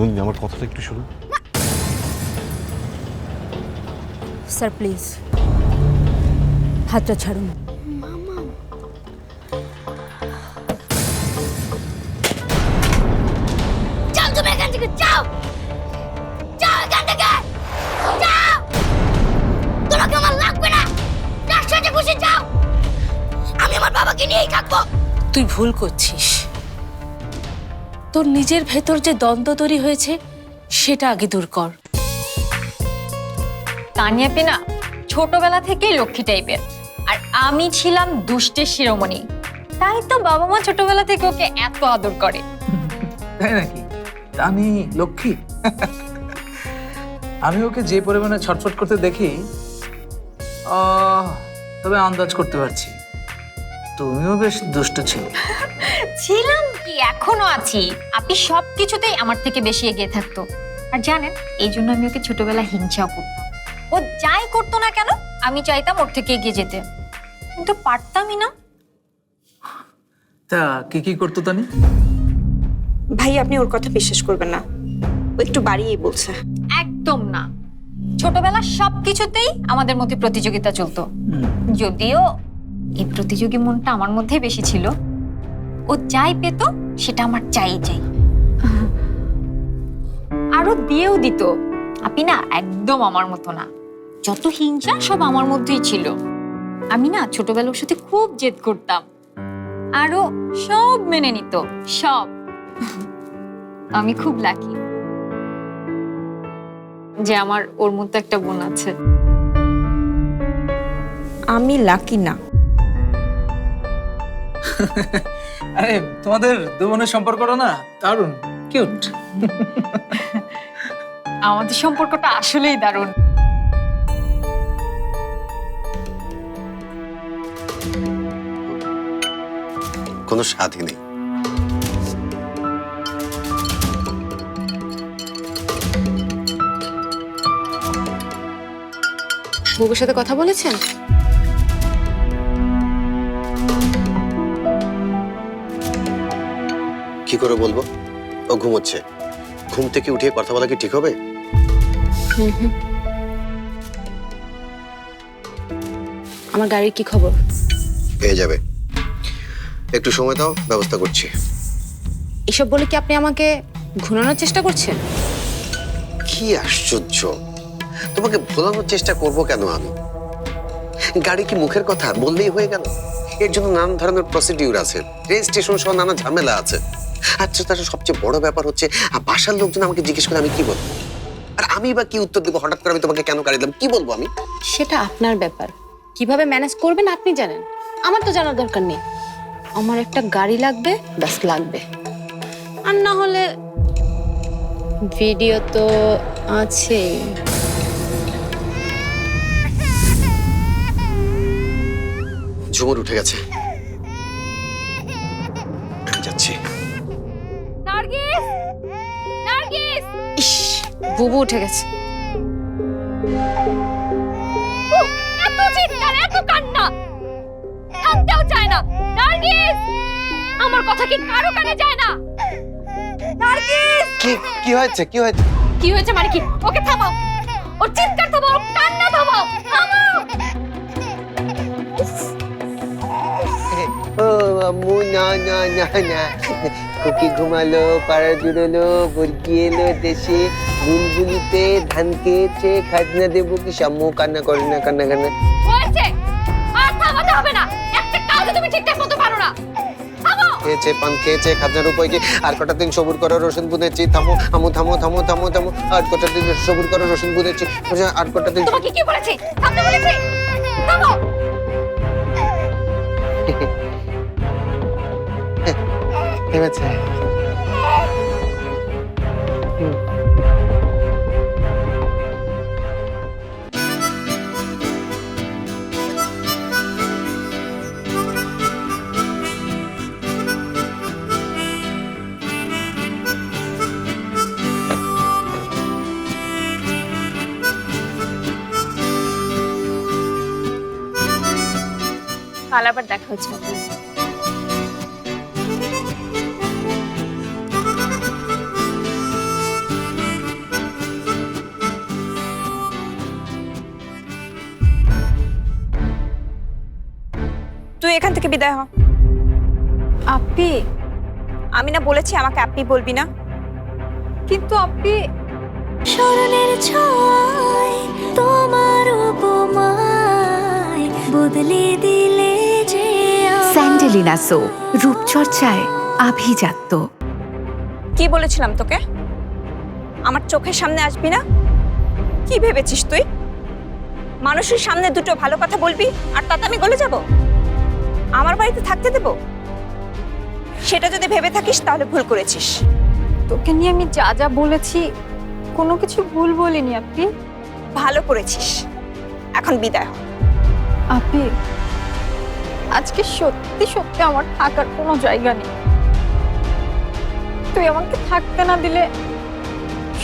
নন্দিনী আমার কথাটা একটু শুনুন। Sir please. হাতটা ছাড়ুন। যাও এখান থেকে যাও। যাও এখান থেকে। যাও। তোমাকে আমার লাগবে না। যার সাথে খুশি যাও। আমি আমার বাবাকে নিয়েই থাকব। তুই ভুল করছিস। তোর নিজের ভেতর যে দ্বন্দ্ব তৈরি হয়েছে সেটা আগে দূর কর। তানিয়া পেনা ছোটবেলা থেকেই লক্ষ্মী টাইপের। আর আমি ছিলাম দুষ্টের শিরোমণি। তাই তো বাবা মা ছোটবেলা থেকে ওকে এত আদর করে। তাই নাকি? আমি লক্ষ্মী? আমি ওকে যে পরিমাণে ছটফট করতে দেখি তবে আন্দাজ করতে পারছি। তুমিও বেশ দুষ্ট ছিলে। ছিলাম কি এখনও আছি। আপনি সব কিছুতেই আমার থেকে বেশি এগিয়ে থাকতো। আর জানেন এই জন্য আমি ওকে ছোটবেলা হিংসাও করতাম। ও যাই করতো না কেন আমি চাইতাম ওর থেকে এগিয়ে যেতে। কিন্তু পারতামই না। তা কি কি করতো তানি? ভাই আপনি ওর কথা বিশ্বাস করবেন না। ও একটু বাড়িয়েই বলছে। একদম না। ছোটবেলা সব কিছুতেই আমাদের মধ্যে প্রতিযোগিতা চলতো। যদিও এই প্রতিযোগী মনটা আমার মধ্যে বেশি ছিল। ও যাই পেত সেটা আমার চাই চাই। আরও দিয়েও দিত। আপনি না একদম আমার মতো না। যত হিংসা সব আমার মধ্যেই ছিল। আমি না ছোটবেলার সাথে খুব জেদ করতাম। আরও সব মেনে নিত সব। আমি খুব লাকি যে আমার ওর মতো একটা বোন আছে। আমি লাকি না। আরে তোমাদের দু বোনের সম্পর্কটা না দারুণ। কিউট। আমাদের সম্পর্কটা আসলেই দারুণ। কোনো স্বাদই নেই। বুবুর সাথে কথা বলেছেন? কি করে বলব? ও ঘুমোচ্ছে। ঘুম থেকে উঠে কথা বলা কি ঠিক হবে? আমার গাড়ির কি খবর? পেয়ে যাবে। একটু সময় দাও ব্যবস্থা করছি। এসব বলে কি আপনি আমাকে ঘুরানোর চেষ্টা করছেন? কি আশ্চর্য। তোমাকে ভোলানোর চেষ্টা করব কেন আমি? গাড়ি কি মুখের কথা? বললেই হয়ে গেল। এর জন্য নানান ধরনের প্রসিডিউর আছে। রেজিস্ট্রেশন সহ নানা ঝামেলা আছে। আচ্ছা তার সবচেয়ে বড় ব্যাপার হচ্ছে আর বাসার লোকজন আমাকে জিজ্ঞেস করে আমি কি বলব? আর আমি বা কি উত্তর দেবো? হঠাৎ করে আমি তোমাকে কেন গাড়ি দিলাম? কি বলব আমি? সেটা আপনার ব্যাপার। কীভাবে ম্যানেজ করবেন আপনি জানেন। আমার তো জানার দরকার নেই। আমার একটা গাড়ি লাগবে ব্যাস লাগবে। আর না হলে ভিডিও তো আছেই। ঝুমুর উঠে গেছে। বুবু উঠে গেছে। উফ, এত চিৎকার এত কান্না। থামতেও চায় না। নার্গিস আমার কথা কি কারও কানে যায় না? নার্গিস! কি কি হয়েছে কি হয়েছে? কি হয়েছে মানে কি? ওকে থামাও। ওর চিৎকার থামাও ওর কান্না থামাও। থামাও। ও আম্মু না না না না। খুকি ঘুমালো পাড়া জুড়লো বর্গি এলো দেশে। বুলবুলিতে ধান খেয়েছে খাজনা দেবো কি সাম্মু কান্না করে না কান্না কান্না। হয়েছে? আর থামাতে হবে না। একটা কাজও তুমি ঠিকঠাক মতো পারো না। থামাও খেয়েছে পান খেয়েছে খাজনার উপায় কি? আর কটা দিন সবুর করো রসুন বুনেছি। থামো আমু থামো থামো থামো থামো। আর কটা দিন সবুর করো রসুন বুনেছি। আর কটা দিন তোমাকে কি বলেছি? থামতে বলেছি? থামাও থেমেছে আবার দেখা হচ্ছে। থেকে বিদায় হ আপি। আমি না বলেছি আমাকে আপনি বলবি না। কিন্তু আপি স্মরণের ছয় তোমার উপমায় বদলে দিলে যে। স্যান্ডেলিনা সো রূপচর্চায় আভিজাত্য। কি বলেছিলাম তোকে? আমার চোখের সামনে আসবি না? কি ভেবেছিস তুই? মানুষের সামনে দুটো ভালো কথা বলবি আর তাতে আমি গলে যাব? আমার বাড়িতে থাকতে দেব? সেটা যদি ভেবে থাকিস তাহলে ভুল করেছিস। তোকে নিয়ে আমি যা যা বলেছি কোনো কিছু ভুল বলিনি আপনি। ভালো করেছিস। এখন বিদায় হ। আপনি আজকে সত্যি সত্যি আমার থাকার কোনো জায়গা নেই। তুই আমাকে থাকতে না দিলে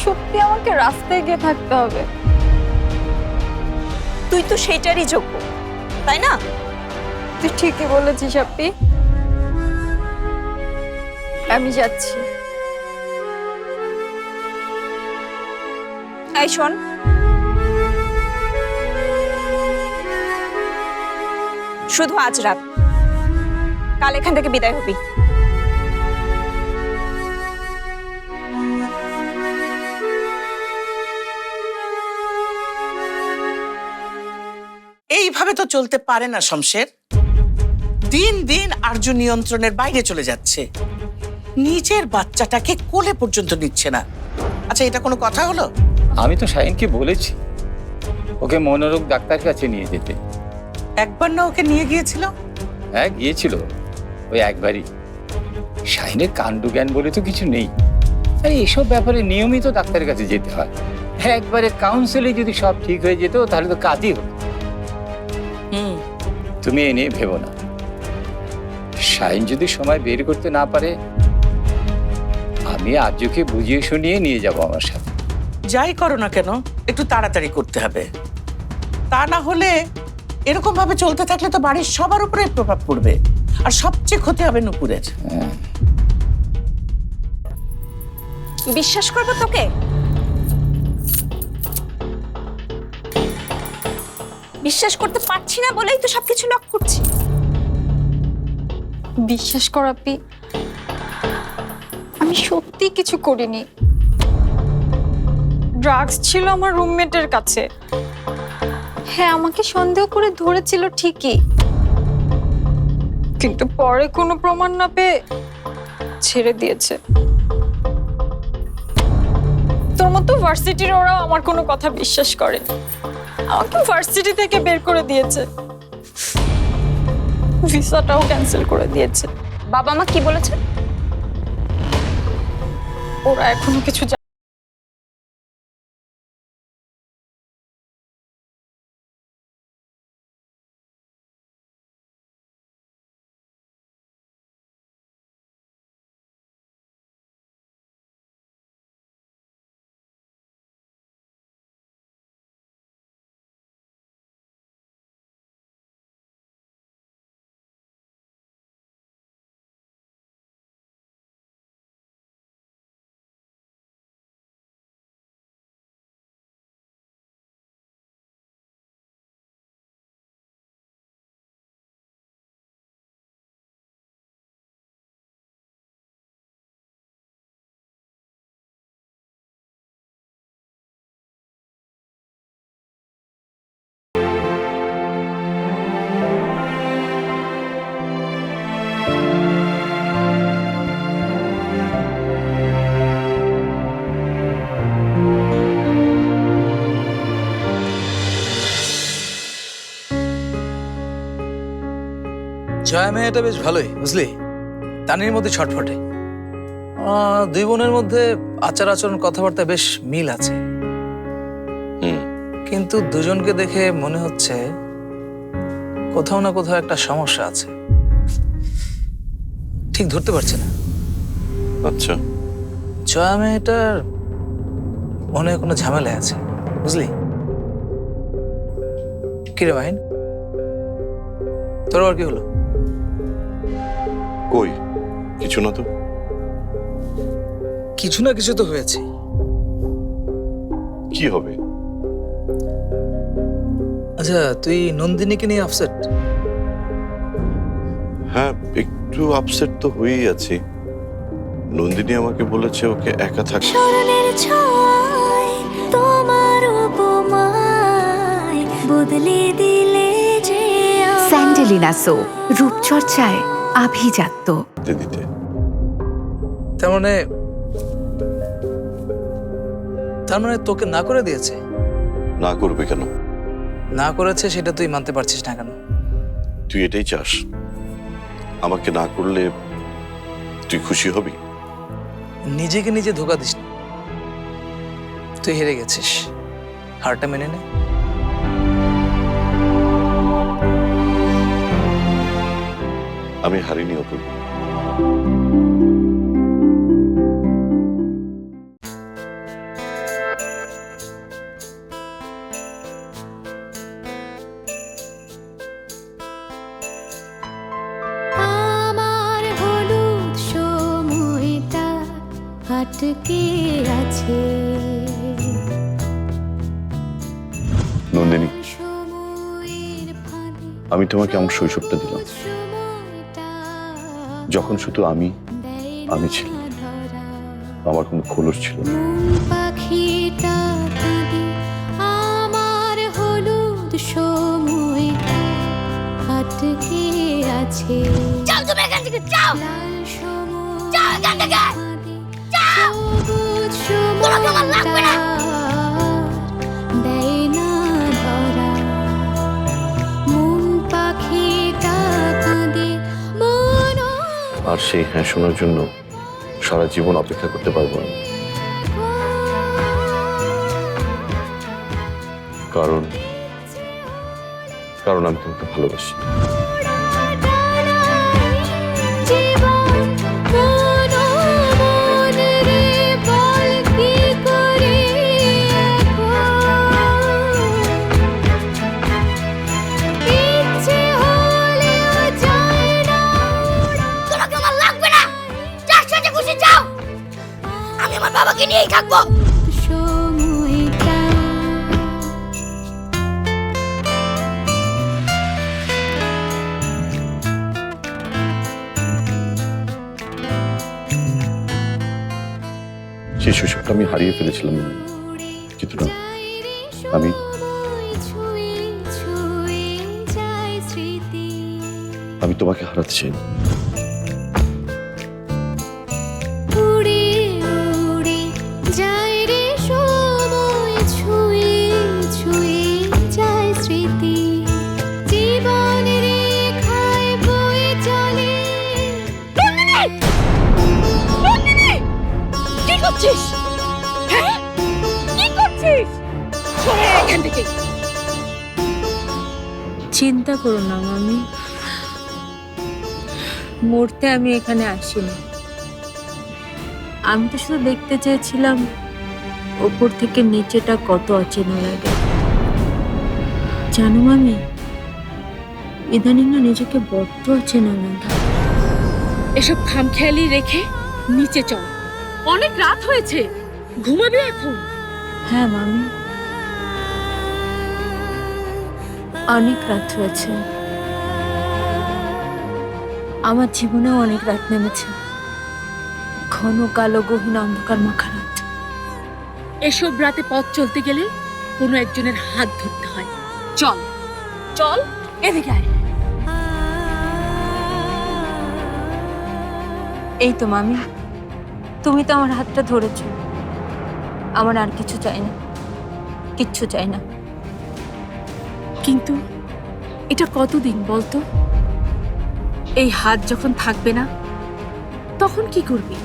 সত্যি আমাকে রাস্তায় গিয়ে থাকতে হবে। তুই তো সেইটারই যোগ্য তাই না? তুই ঠিকই বলেছিস আপনি আমি যাচ্ছি। শোন। শুধু আজ রাত। কাল এখান থেকে বিদায় হবি। এইভাবে তো চলতে পারে না, শমশের। দিন দিন আর্য নিয়ন্ত্রণের বাইরে চলে যাচ্ছে। নিজের বাচ্চাটাকে কোলে পর্যন্ত নিচ্ছে না। আচ্ছা এটা কোনো কথা হলো? আমি তো শাহিনকে বলেছি ওকে মনোরোগ ডাক্তার কাছে নিয়ে যেতে। একবার না ওকে নিয়ে গিয়েছিল? হ্যাঁ গিয়েছিল। ওই একবারই। শাহিনের কাণ্ড জ্ঞান বলে তো কিছু নেই। আরে এসব ব্যাপারে নিয়মিত ডাক্তারের কাছে যেতে হয়। হ্যাঁ একবারে কাউন্সিলে যদি সব ঠিক হয়ে যেত তাহলে তো কাজই হতো। হুম। তুমি এ নিয়ে ভেবো না। শাহিন যদি সময় বের করতে না পারে আমি আর্যকে বুঝিয়ে শুনিয়ে নিয়ে যাব আমার সাথে। যাই করো না কেন একটু তাড়াতাড়ি করতে হবে। তা না হলে এরকম ভাবে চলতে থাকলে তো বাড়ির সবার উপরে প্রভাব পড়বে। আর সবচেয়ে ক্ষতি হবে নুপুরের। বিশ্বাস করব তোকে? বিশ্বাস করতে পারছি না বলেই তো সবকিছু লক করছি। বিশ্বাস কর আপনি আমি সত্যি কিছু করিনি। ড্রাগস ছিল আমার রুমমেটের কাছে। হ্যাঁ আমাকে সন্দেহ করে ধরেছিল ঠিকই। কিন্তু পরে কোনো প্রমাণ না পেয়ে ছেড়ে দিয়েছে। তোর মতো ভার্সিটির ওরাও আমার কোনো কথা বিশ্বাস করে। আমাকে ভার্সিটি থেকে বের করে দিয়েছে। ভিসাটাও ক্যান্সেল করে দিয়েছে। বাবা মা কি বলেছে? ওরা এখনও কিছু জয়া মেয়েটা বেশ ভালোই বুঝলি? তানির মধ্যে ছটফটে। দুই বোনের মধ্যে আচার আচরণ কথাবার্তা বেশ মিল আছে। কিন্তু দুজনকে দেখে মনে হচ্ছে কোথাও না কোথাও একটা সমস্যা আছে। ঠিক ধরতে পারছে না। আচ্ছা। জয়া মেয়েটার মনে কোনো ঝামেলা আছে বুঝলি? কিরে মাহিন তোর আর কি হলো? কই? কিছু না তো। কিছু না কিছু তো হয়েছে। কি হবে? আচ্ছা তুই নন্দিনীকে নিয়ে আপসেট হ্যাঁ একটু আপসেট তো হয়েই আছি। নন্দিনী আমাকে বলেছে ওকে একা থাকতে তোমার উপমায় বদলে দিলে স্যান্ডেলিনা সো রূপচর্চায় আভিজাত্য। দিতে তার মানে তার মানে তোকে না করে দিয়েছে? না করবে কেন? না করেছে সেটা তুই মানতে পারছিস না কেন? তুই এটাই চাস? আমাকে না করলে তুই খুশি হবি? নিজেকে নিজে ধোকা দিস তুই হেরে গেছিস। হারটা মেনে নে। আমি হারিনি আটকে আছে। নন্দিনী আমি তোমাকে আমার শৈশবটা দিলাম। যখন শুধু আমি দেয় আমি ছিলাম। ধরা। আমার কোনো খোলস ছিল না আমার হলুদ সময়টা আটকে আছে চল তুমি এখান থেকে যাও সময় যাও এখান থেকে যাও সবুজ তোমাকে আমার লাগবে না। হ্যাঁ শোনার জন্য সারা জীবন অপেক্ষা করতে পারব না কারণ কারণ আমি তোমাকে ভালোবাসি। বাবাকে নিয়েই থাকব। সেই শৈশবটা আমি হারিয়ে ফেলেছিলাম কিন্তু আমি আমি তোমাকে হারাতে চাই করো না মামি। মরতে আমি এখানে আসিনি। আমি তো শুধু দেখতে চেয়েছিলাম ওপর থেকে নিচেটা কত অচেনা লাগে জানো মামি ইদানিং না নিজেকে বড্ড অচেনা লাগে এসব খামখেয়ালি রেখে নিচে চল। অনেক রাত হয়েছে। ঘুমাবি এখন। হ্যাঁ মামি। অনেক রাত হয়েছে। আমার জীবনেও অনেক রাত নেমেছে। ঘন কালো গহীন অন্ধকার মাখা রাত। এসব রাতে পথ চলতে গেলে কোনো একজনের হাত ধরতে হয়। চল চল, এদিকে আয়। এই তো মামি, তুমি তো আমার হাতটা ধরেছ। আমার আর কিছু চাই না, কিচ্ছু চাই না। কিন্তু এটা কতদিন বলতো? এই হাত যখন থাকবে না, তখন কি করবি?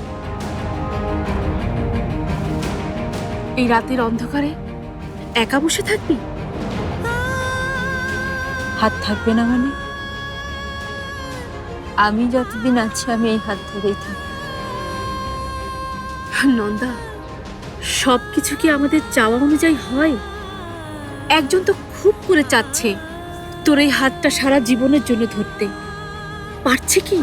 এই রাতের অন্ধকারে একা বসে থাকবি? হাত থাকবে না মানে? আমি যতদিন আছি, আমি এই হাত ধরেই থাকব। নন্দা সব কিছু কি আমাদের চাওয়া অনুযায়ী হয়? একজন তো খুব করে চাচ্ছে। তোর এই হাতটা সারা জীবনের জন্য ধরতে। পারছে কি?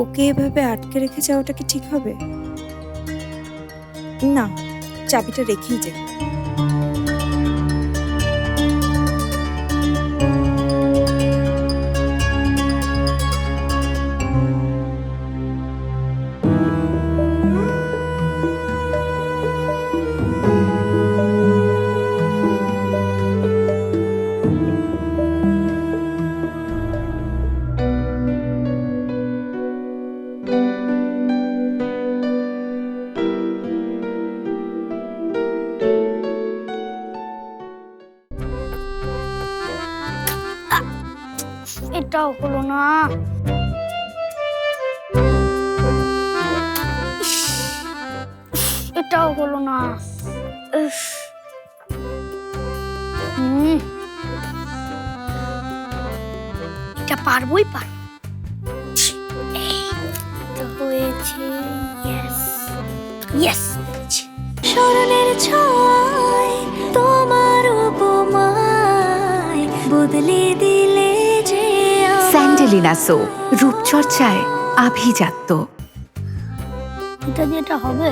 ওকে এভাবে আটকে রেখে যাওয়াটা কি ঠিক হবে? না, চাবিটা রেখেই যাই। এটাও হলো না। এটা পারবোই পার হয়েছে ইয়েস ইয়েস স্মরণের ছয় তোমার উপমায় বদলে দিলে যে। স্যান্ডেলিনা সো রূপচর্চায় আভিজাত্য। এটা দিয়ে এটা হবে?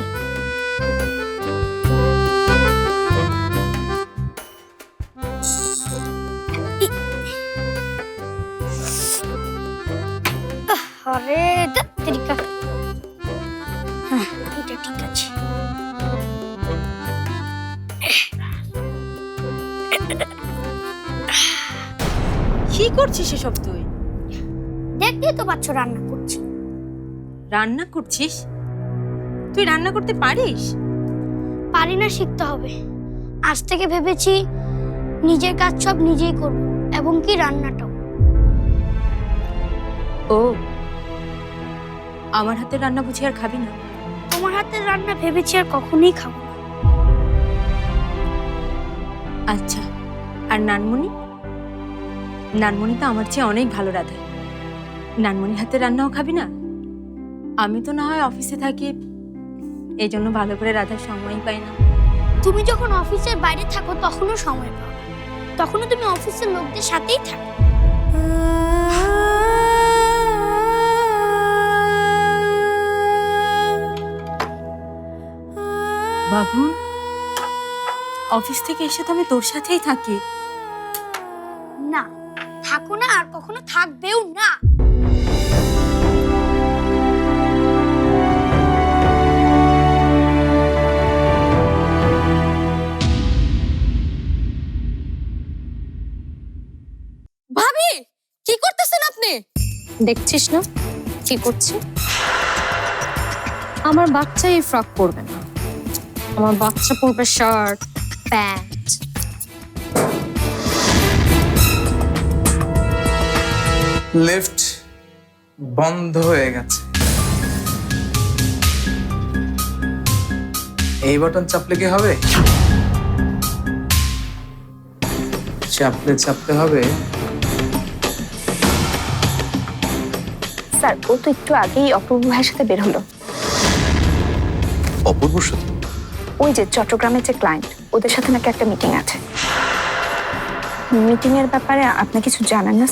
আরে তেরিকা। হ্যাঁ, এটা ঠিক আছে। কি করছিস এসব তুই? দেখতেই তো পাচ্ছ রান্না করছি। রান্না করছিস? তুই রান্না করতে পারিস? পারি না শিখতে হবে। আজ থেকে ভেবেছি নিজের কাজ সব নিজেই করব এবং কি রান্নাটাও। ও আমার হাতে রান্না বুঝি আর খাবি না? তোমার হাতের রান্না ভেবেছি আর কখনোই খাব না। আচ্ছা আর নানমণি? নানমণি তো আমার চেয়ে অনেক ভালো রাধে। নানমণির হাতে রান্নাও খাবি না? আমি তো না হয় অফিসে থাকি এই জন্য ভালো করে রাধার সময়ই পাই না। তুমি যখন অফিসের বাইরে থাকো তখনও সময় পাও তখনও তুমি অফিসের লোকদের সাথেই থাকো। বাবুন অফিস থেকে এসে তো আমি তোর সাথেই থাকি। না থাকো না আর কখনো থাকবেও না। ভাবি কি করতেছেন আপনি? দেখছিস না? কি করছি? আমার বাচ্চা এই ফ্রক পরবে না। আমার বাচ্চা পরবে শার্ট প্যান্ট। লিফট বন্ধ হয়ে গেছে। এই বাটন চাপলে কি হবে? চাপলে চাপতে হবে। স্যার ও তো একটু আগেই অপূর্ব ভাইয়ের সাথে বের হলো। অপূর্বর সাথে? ওই যে চট্টগ্রামের যে ক্লায়েন্ট ওদের সাথে নাকি একটা মিটিং আছে। মিটিং এর ব্যাপারে আপনি কিছু জানেন না?